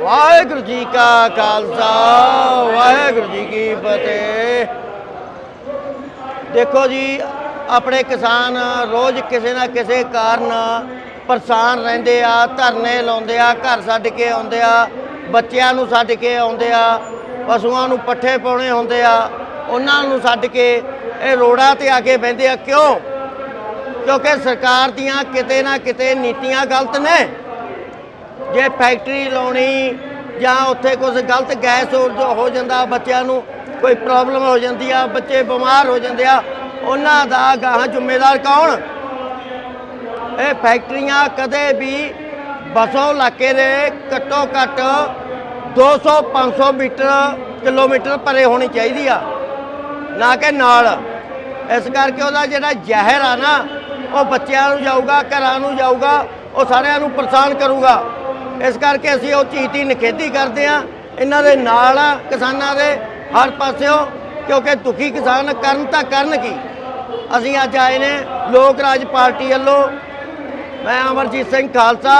ਵਾਹਿਗੁਰੂ ਜੀ ਕਾ ਖਾਲਸਾ, ਵਾਹਿਗੁਰੂ ਜੀ ਕੀ ਫਤਿਹ। ਦੇਖੋ ਜੀ, ਆਪਣੇ ਕਿਸਾਨ ਰੋਜ਼ ਕਿਸੇ ਨਾ ਕਿਸੇ ਕਾਰਨ ਪਰੇਸ਼ਾਨ ਰਹਿੰਦੇ ਆ, ਧਰਨੇ ਲਾਉਂਦੇ ਆ, ਘਰ ਛੱਡ ਕੇ ਆਉਂਦੇ ਆ, ਬੱਚਿਆਂ ਨੂੰ ਛੱਡ ਕੇ ਆਉਂਦੇ ਆ, ਪਸ਼ੂਆਂ ਨੂੰ ਪੱਠੇ ਪਾਉਣੇ ਹੁੰਦੇ ਆ, ਉਹਨਾਂ ਨੂੰ ਛੱਡ ਕੇ ਇਹ ਰੋੜਾਂ ਤੇ ਆ ਕੇ ਬਹਿੰਦੇ ਆ। ਕਿਉਂ? ਕਿਉਂਕਿ ਸਰਕਾਰ ਦੀਆਂ ਕਿਤੇ ਨਾ ਕਿਤੇ ਨੀਤੀਆਂ ਗਲਤ ਨੇ। ਜੇ ਫੈਕਟਰੀ ਲਾਉਣੀ ਜਾਂ ਉੱਥੇ ਕੁਝ ਗਲਤ ਗੈਸ ਹੋ ਜੋ ਹੋ ਜਾਂਦਾ ਬੱਚਿਆਂ ਨੂੰ, ਕੋਈ ਪ੍ਰੋਬਲਮ ਹੋ ਜਾਂਦੀ ਆ, ਬੱਚੇ ਬਿਮਾਰ ਹੋ ਜਾਂਦੇ ਆ, ਉਹਨਾਂ ਦਾ ਗਾਹ ਜ਼ਿੰਮੇਦਾਰ ਕੌਣ? ਇਹ ਫੈਕਟਰੀਆਂ ਕਦੇ ਵੀ ਬਸੋ ਇਲਾਕੇ ਦੇ ਘੱਟੋ ਘੱਟ 200 500 ਮੀਟਰ, ਕਿਲੋਮੀਟਰ ਪਰੇ ਹੋਣੀ ਚਾਹੀਦੀ ਆ, ਨਾ ਕਿ ਨਾਲ। ਇਸ ਕਰਕੇ ਉਹਦਾ ਜਿਹੜਾ ਜ਼ਹਿਰ ਆ ਨਾ, ਉਹ ਬੱਚਿਆਂ ਨੂੰ ਜਾਊਗਾ, ਘਰਾਂ ਨੂੰ ਜਾਊਗਾ, ਉਹ ਸਾਰਿਆਂ ਨੂੰ ਪਰੇਸ਼ਾਨ ਕਰੂਗਾ। ਇਸ ਕਰਕੇ ਅਸੀਂ ਉਹ ਚੀਜ਼ ਦੀ ਨਿਖੇਧੀ ਕਰਦੇ ਆ ਇਹਨਾਂ ਦੇ ਨਾਲ ਆ ਕਿਸਾਨਾਂ ਦੇ ਹਰ ਪਾਸਿਓਂ, ਕਿਉਂਕਿ ਦੁਖੀ ਕਿਸਾਨ ਕਰਨ ਤਾਂ ਕਰਨ ਕੀ। ਅਸੀਂ ਅੱਜ ਆਏ ਨੇ ਲੋਕ ਰਾਜ ਪਾਰਟੀ ਵੱਲੋਂ। ਮੈਂ ਅਮਰਜੀਤ ਸਿੰਘ ਖਾਲਸਾ।